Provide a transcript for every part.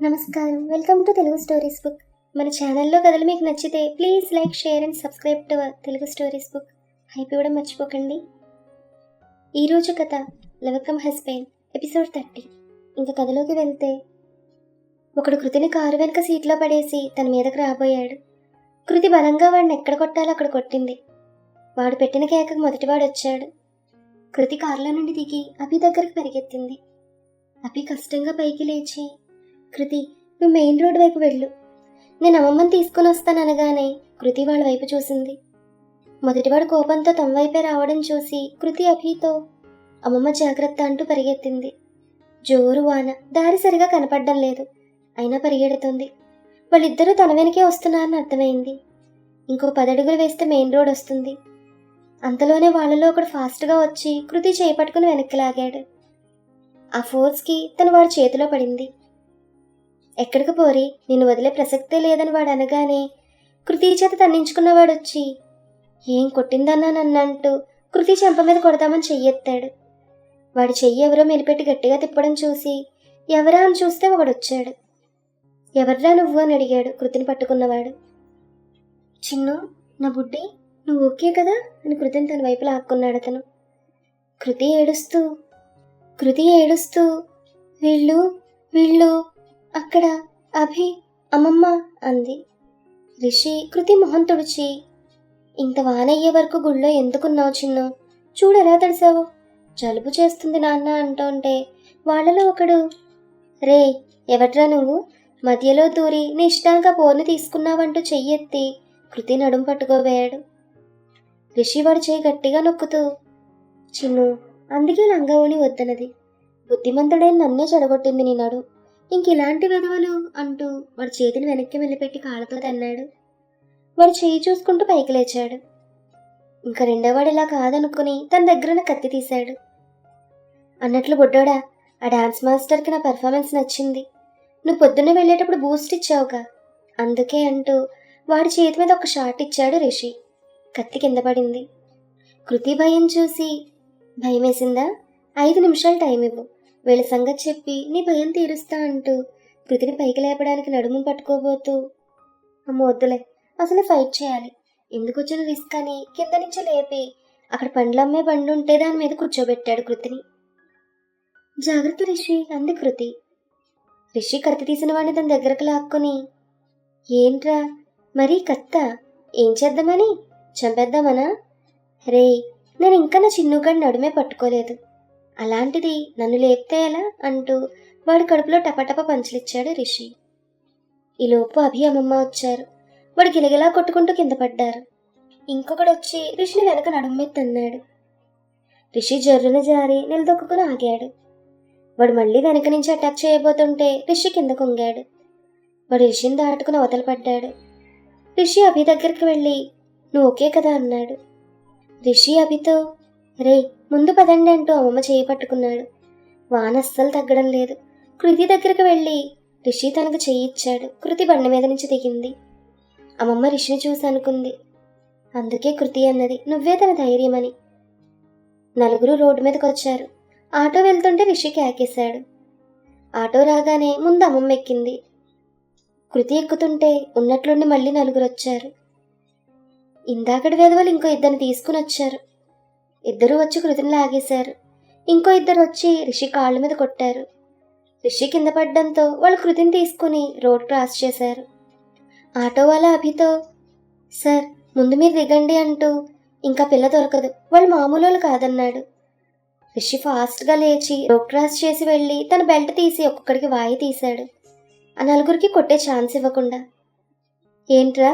నమస్కారం. Welcome to Telugu stories book మన ఛానల్లో కథలు మీకు నచ్చితే please like share and subscribe to Telugu stories book hype ఇవ్వడం మర్చిపోకండి. ఈరోజు కథ లవకమ్ హస్బెండ్ ఎపిసోడ్ థర్టీ ఇంకా కథలోకి వెళ్తే ఒకడు కృతిని కారు వెనుక సీట్లో పడేసి తన మీదకు రాబోయాడు. కృతి బలంగా వాడిని ఎక్కడ కొట్టాలో అక్కడ కొట్టింది. వాడు పెట్టిన కేకకు మొదటివాడు వచ్చాడు. కృతి కారులో నుండి దిగి అభి దగ్గరకు పరిగెత్తింది. అభి కష్టంగా పైకి లేచి కృతి నువ్వు మెయిన్ రోడ్ వైపు వెళ్ళు. నేను అమ్మమ్మని తీసుకొని వస్తాను అనగానే కృతి వాళ్ళ వైపు చూసింది. మొదటివాడు కోపంతో తమ వైపే రావడం చూసి కృతి అభితో అమ్మమ్మ జాగ్రత్త అంటూ పరిగెత్తింది. జోరు వాన దారి సరిగా కనపడడం లేదు. అయినా పరిగెడుతుంది. వాళ్ళిద్దరూ తన వెనకే వస్తున్నారని అర్థమైంది. ఇంకో పదడుగులు వేస్తే మెయిన్ రోడ్ వస్తుంది. అంతలోనే వాళ్ళలో ఒకడు ఫాస్ట్గా వచ్చి కృతి చేపట్టుకుని వెనక్కి లాగాడు. ఆ ఫోర్స్కి తను వాడి చేతిలో పడింది. ఎక్కడికి పోరి? నిన్ను వదిలే ప్రసక్తే లేదని వాడు అనగానే కృతి చేత తన్నించుకున్నవాడొచ్చి ఏం కొట్టిందన్నా నన్నంటూ కృతి చెంప మీద కొడదామని చెయ్యెత్తాడు. వాడి చెయ్యి ఎవరో మెలిపెట్టి గట్టిగా తిప్పడం చూసి ఎవరా అని చూస్తే ఒకడొచ్చాడు ఎవర్రా నువ్వు? అని అడిగాడు కృతిని పట్టుకున్నవాడు. చిన్ను నా బుడ్డి నువ్వు ఓకే కదా? అని కృతిని తన వైపు లాక్కున్నాడు అతను. కృతి ఏడుస్తూ కృతి ఏడుస్తూ వీళ్ళు వీళ్ళు అక్కడ అభి అమ్మమ్మ అంది. రిషి కృతి మొహం తుడిచి ఇంత వానయ్యే వరకు గుళ్ళో ఎందుకున్నావు చిన్ను? చూడరా తెలిసావు తడిసావు? జలుబు చేస్తుంది నాన్న అంటుంటే వాళ్ళలో ఒకడు రే ఎవట్రా నువ్వు? మధ్యలో దూరి నీ ఇష్టానికి పోను తీసుకున్నావంటూ చెయ్యెత్తి కృతి నడుం పట్టుకోబోయాడు. రిషి వాడు చేయి గట్టిగా నొక్కుతూ చిన్ను అందుకే లంగవోని వద్దనది. బుద్ధిమంతుడే నన్నే చెడగొట్టింది నీ నడు. ఇంకెలాంటి వెధవలు విధవలు అంటూ వాడి చేతిని వెనక్కి వెళ్ళిపెట్టి కాళ్ళతో తన్నాడు. వాడు చేయి చూసుకుంటూ పైకి లేచాడు. ఇంకా రెండోవాడు ఇలా కాదనుకుని తన దగ్గర కత్తి తీశాడు. అన్నట్లు బుడ్డోడా ఆ డాన్స్ మాస్టర్కి నా పెర్ఫార్మెన్స్ నచ్చింది. నువ్వు పొద్దున్న వెళ్ళేటప్పుడు బూస్ట్ ఇచ్చావుగా. అందుకే అంటూ వాడి చేతి మీద ఒక షాట్ ఇచ్చాడు రిషి. కత్తి కింద పడింది. కృతి భయం చూసి భయం వేసిందా ఐదు నిమిషాలు టైం ఇవ్వు. వీళ్ళ సంగతి చెప్పి నీ భయం తీరుస్తా అంటూ కృతిని పైకి లేపడానికి నడుము పట్టుకోబోతూ అమ్మ వద్దులే అసలు ఫైట్ చేయాలి. ఎందుకు వచ్చిన రిస్క్ అని కింద నుంచి లేపి అక్కడ పండ్లమ్మే బండి ఉంటే దాని మీద కూర్చోబెట్టాడు కృతిని. జాగ్రత్త రిషి అంది కృతి. రిషి కత్తి తీసిన వాడిని తన దగ్గరకు లాక్కుని ఏంట్రా మరీ కత్త ఏం చేద్దామని? చంపేద్దామనా? రే నేను ఇంకా నా చిన్నుగాడి నడుమే పట్టుకోలేదు. అలాంటిది నన్ను లేపితే ఎలా అంటూ వాడి కడుపులో టపటప పంచలిచ్చాడు రిషి. ఈలోపు అభి అమ్మమ్మ వచ్చారు. వాడు గిలగిలా కొట్టుకుంటూ కింద పడ్డారు. ఇంకొకడు వచ్చి రిషిని వెనక నడుమ్మెత్తన్నాడు రిషి జర్రున జారి నిలదొక్కుని ఆగాడు. వాడు మళ్ళీ వెనక నుంచి అటాక్ చేయబోతుంటే రిషి కింద కొంగాడు. వాడు రిషిని దాటుకుని అవతల పడ్డాడు. రిషి అభి దగ్గరికి వెళ్ళి నువ్వు ఓకే కదా? అన్నాడు. రిషి అభితో రే ముందు పదండి అంటూ అమ్మమ్మ చేయి పట్టుకున్నాడు. వాన అస్సలు తగ్గడం లేదు. కృతి దగ్గరికి వెళ్ళి రిషి తనకు చేయి ఇచ్చాడు. కృతి బండి మీద నుంచి దిగింది. అమ్మమ్మ రిషిని చూసి అనుకుంది. అందుకే కృతి అన్నది నువ్వే తన ధైర్యమని. నలుగురు రోడ్డు మీదకి వచ్చారు. ఆటో వెళ్తుంటే రిషి కేకేశాడు. ఆటో రాగానే ముందు అమ్మమ్మ ఎక్కింది. కృతి ఎక్కుతుంటే ఉన్నట్లుండి మళ్ళీ నలుగురు వచ్చారు. ఇందాకటి విధవలు ఇంకో ఇద్దరిని తీసుకుని వచ్చారు. ఇద్దరు వచ్చి కృతిని లాగేశారు. ఇంకో ఇద్దరు వచ్చి రిషి కాళ్ళ మీద కొట్టారు. రిషి కింద పడ్డంతో వాళ్ళు కృతిని తీసుకుని రోడ్ క్రాస్ చేశారు. ఆటో వాళ్ళ అభితో సార్ ముందు మీరు దిగండి అంటూ ఇంకా పిల్ల దొరకదు. వాళ్ళు మామూలు వాళ్ళు కాదన్నాడు. రిషి ఫాస్ట్గా లేచి రోడ్ క్రాస్ చేసి వెళ్ళి తన బెల్ట్ తీసి ఒక్కొక్కడికి వాయి తీశాడు. ఆ నలుగురికి కొట్టే ఛాన్స్ ఇవ్వకుండా ఏంట్రా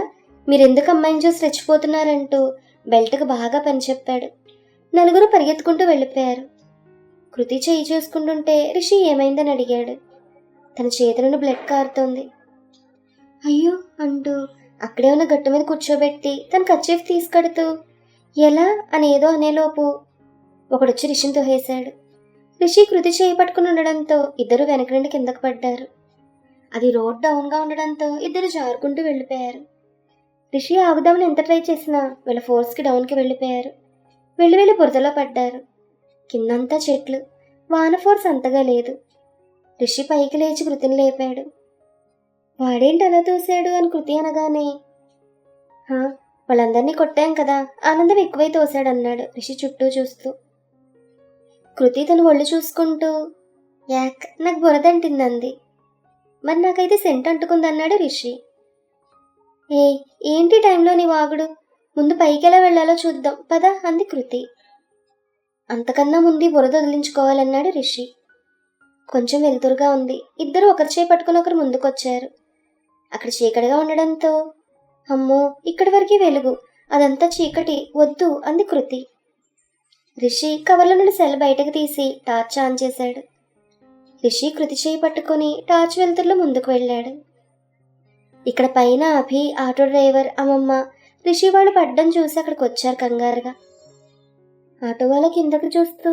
మీరెందుకు అమ్మాయిని చూసి రెచ్చిపోతున్నారంటూ బెల్ట్కి బాగా పని చెప్పాడు. నలుగురు పరిగెత్తుకుంటూ వెళ్ళిపోయారు. కృతి చేయి చూసుకుంటుంటే రిషి ఏమైందని అడిగాడు. తన చేతి నుండి బ్లడ్ కారుతోంది. అయ్యో అంటూ అక్కడే ఉన్న గట్టు మీద కూర్చోబెట్టి తన కచ్చేఫ్ తీసుకడుతూ ఎలా అని ఏదో అనేలోపు ఒకడొచ్చి రిషిని తోహేశాడు. రిషి కృతి చేయి పట్టుకుని ఉండడంతో ఇద్దరు వెనక నుండి కిందకు పడ్డారు. అది రోడ్ డౌన్గా ఉండడంతో ఇద్దరు జారుకుంటూ వెళ్ళిపోయారు. రిషి ఆగుదామని ఎంత ట్రై చేసినా వీళ్ళ ఫోర్స్కి డౌన్కి వెళ్ళిపోయారు. వెళ్ళి వెళ్ళి బురదలో పడ్డారు. కిందంతా చెట్లు వాన ఫోర్స్ అంతగా లేదు. ఋషి పైకి లేచి కృతిని లేపాడు. వాడేంటి అలా తోసాడు అని కృతి అనగానే వాళ్ళందరినీ కొట్టాం కదా ఆనందం ఎక్కువై తోసాడు అన్నాడు రిషి చుట్టూ చూస్తూ. కృతి తను ఒళ్ళు చూసుకుంటూ యాక్ నాకు బురదంటిందంది. మరి నాకైతే సెంట్ అంటుకుందన్నాడు రిషి ఏ ఏంటి టైంలో నీ వాగుడు? ముందు పైకి ఎలా వెళ్ళాలో చూద్దాం. పద అంది కృతి. అంతకన్నా ముందు బురద వదిలించుకోవాలన్నాడు రిషి. కొంచెం వెలుతురుగా ఉంది. ఇద్దరు ఒకరి చేయి పట్టుకుని ఒకరు ముందుకొచ్చారు. అక్కడ చీకటిగా ఉండడంతో అమ్మో ఇక్కడి వరకే వెలుగు. అదంతా చీకటి వద్దు అంది కృతి. రిషి కవర్ల నుండి సెల్ బయటకు తీసి టార్చ్ ఆన్ చేశాడు. రిషి కృతి చేయి పట్టుకొని టార్చ్ వెలుతురులో ముందుకు వెళ్ళాడు. ఇక్కడ పైన అభి ఆటో డ్రైవర్ అమ్మమ్మ రిషి వాళ్ళు పడ్డం చూసి అక్కడికి వచ్చారు కంగారుగా. ఆటో వాళ్ళ కిందకు చూస్తూ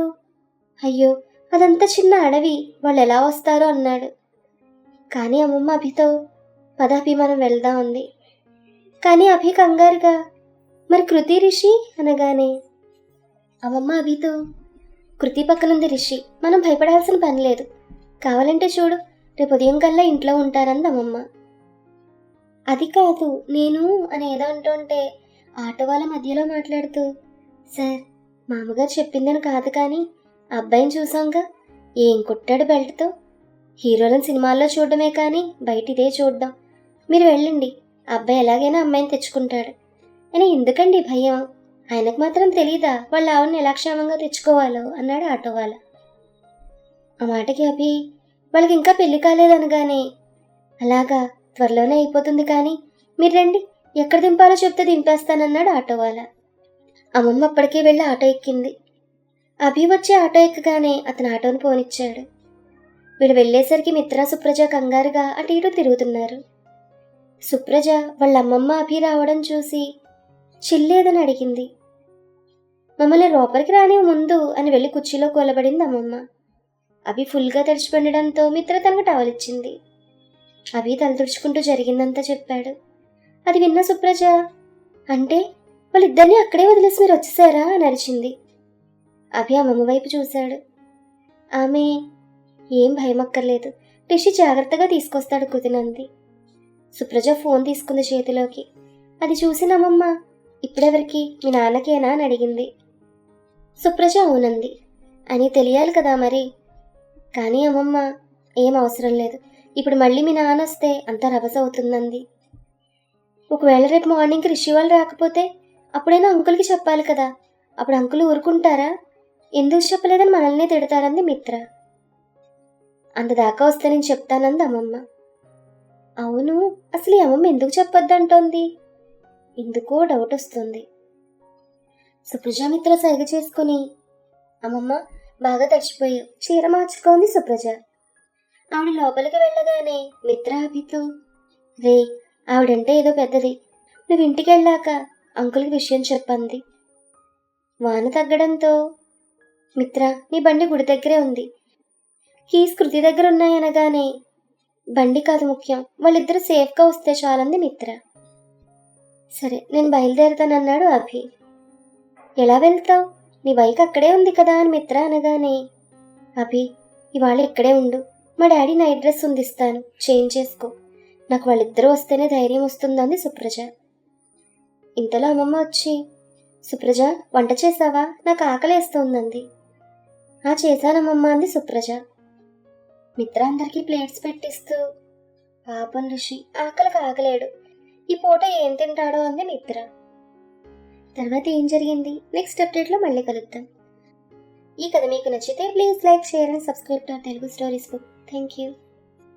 అయ్యో అదంతా చిన్న అడవి వాళ్ళు ఎలా వస్తారో? అన్నాడు. కానీ అమ్మమ్మ అభితో పదాభి మనం వెళ్దాం ఉంది కానీ అభి కంగారుగా మరి కృతి రిషి అనగానే అమ్మమ్మ అభితో కృతి పక్కనుంది రిషి మనం భయపడాల్సిన పని లేదు. కావాలంటే చూడు రేపు ఉదయం కల్లా ఇంట్లో ఉంటారంది అమ్మమ్మ. అది కాదు నేను అని ఏదో అంటుంటే ఆటో వాళ్ళ మధ్యలో మాట్లాడుతూ సార్ మామగారు చెప్పిందని కాదు కానీ అబ్బాయిని చూసాంగా ఏం కుట్టాడు బెల్ట్తో? హీరోలను సినిమాల్లో చూడడమే కానీ బయట ఇదే చూడడం. మీరు వెళ్ళండి అబ్బాయి ఎలాగైనా అమ్మాయిని తెచ్చుకుంటాడు. అని ఎందుకండి భయం? ఆయనకు మాత్రం తెలీదా వాళ్ళ ఆవిడని ఎలా క్షేమంగా తెచ్చుకోవాలో? అన్నాడు ఆటో వాళ్ళ. ఆ మాటకి అభి వాళ్ళకి ఇంకా పెళ్ళి కాలేదనగానే అలాగా త్వరలోనే అయిపోతుంది కానీ మీరు రండి ఎక్కడ దింపాలో చెప్తే దింపేస్తానన్నాడు ఆటో అమ్మమ్మ అప్పటికే వెళ్ళి ఆటో ఎక్కింది. అభి వచ్చి ఆటో ఎక్కగానే అతను ఆటోని పోనిచ్చాడు. వీడు వెళ్ళేసరికి మిత్ర సుప్రజ కంగారుగా అటు ఇటు తిరుగుతున్నారు. సుప్రజ వాళ్ళ అమ్మమ్మ అభి రావడం చూసి చిల్లేదని అడిగింది. మమ్మల్ని లోపలికి రాని ముందు అని వెళ్ళి కుర్చీలో కూలబడింది అమ్మమ్మ. అభి ఫుల్గా తడిచిపెండడంతో మిత్ర తనకు ఇచ్చింది అవి తలదుడుచుకుంటూ జరిగిందంతా చెప్పాడు. అది విన్న సుప్రజ అంటే వాళ్ళిద్దరినీ అక్కడే వదిలేసి మీరు వచ్చేసారా అని అరిచింది. అభి అమ్మమ్మ వైపు చూశాడు. ఆమె ఏం భయమక్కర్లేదు రిషి జాగ్రత్తగా తీసుకొస్తాడు కుదినంది. సుప్రజ ఫోన్ తీసుకుంది చేతిలోకి. అది చూసిన అమ్మమ్మ ఇప్పుడెవరికి మీ నాన్నకేనా అని అడిగింది. సుప్రజ అవునంది. అని తెలియాలి కదా మరి. కానీ అమ్మమ్మ ఏం అవసరం లేదు. ఇప్పుడు మళ్ళీ మీ నాన్న వస్తే అంతా రభస అవుతుందంది. ఒకవేళ రేపు మార్నింగ్కి రిషి వాళ్ళు రాకపోతే అప్పుడైనా అంకుల్కి చెప్పాలి కదా. అప్పుడు అంకుల్ ఊరుకుంటారా? ఎందుకు చెప్పలేదని మనల్ని తిడతారంది మిత్ర. అంతదాకా వస్తే నేను చెప్తానంది అమ్మమ్మ. అవును అసలు ఈ అమ్మమ్మ ఎందుకు చెప్పొద్దంటోంది? ఎందుకో డౌట్ వస్తుంది. సుప్రజ మిత్ర సైగ చేసుకుని అమ్మమ్మ బాగా తడిచిపోయావు చీర మార్చుకోంది సుప్రజ. ఆవిడ లోపలికి వెళ్ళగానే మిత్ర అభితో రే ఆవిడంటే ఏదో పెద్దది. నువ్వు ఇంటికి వెళ్ళాక అంకుల్కి విషయం చెప్పంది. వాన తగ్గడంతో మిత్ర నీ బండి గుడి దగ్గరే ఉంది. కీస్ కృతి దగ్గర ఉన్నాయనగానే బండి కాదు ముఖ్యం. వాళ్ళిద్దరు సేఫ్గా వస్తే చాలంది మిత్ర. సరే నేను బయలుదేరుతానన్నాడు అభి. ఎలా వెళ్తావు? నీ బైక్ అక్కడే ఉంది కదా అని మిత్ర అనగానే అభి ఇవాళ ఇక్కడే ఉండు. మా డాడీ నైట్ డ్రెస్ ఉందిస్తాను చేంజ్ చేసుకో. నాకు వాళ్ళిద్దరూ వస్తేనే ధైర్యం వస్తుందంది సుప్రజ. ఇంతలో అమ్మమ్మ వచ్చి సుప్రజ వంట చేసావా? నాకు ఆకలేస్తోందంది. ఆ చేశానమ్మమ్మ అంది సుప్రజ. మిత్ర అందరికీ ప్లేట్స్ పెట్టిస్తూ పాపం ఋషి ఆకలికి ఆకలేడు ఈ పూట ఏం తింటాడో అంది మిత్ర. తర్వాత ఏం జరిగింది? నెక్స్ట్ అప్డేట్లో మళ్ళీ కలుద్దాం. ఈ కథ మీకు నచ్చితే please like share and subscribe to Telugu stories book. Thank you.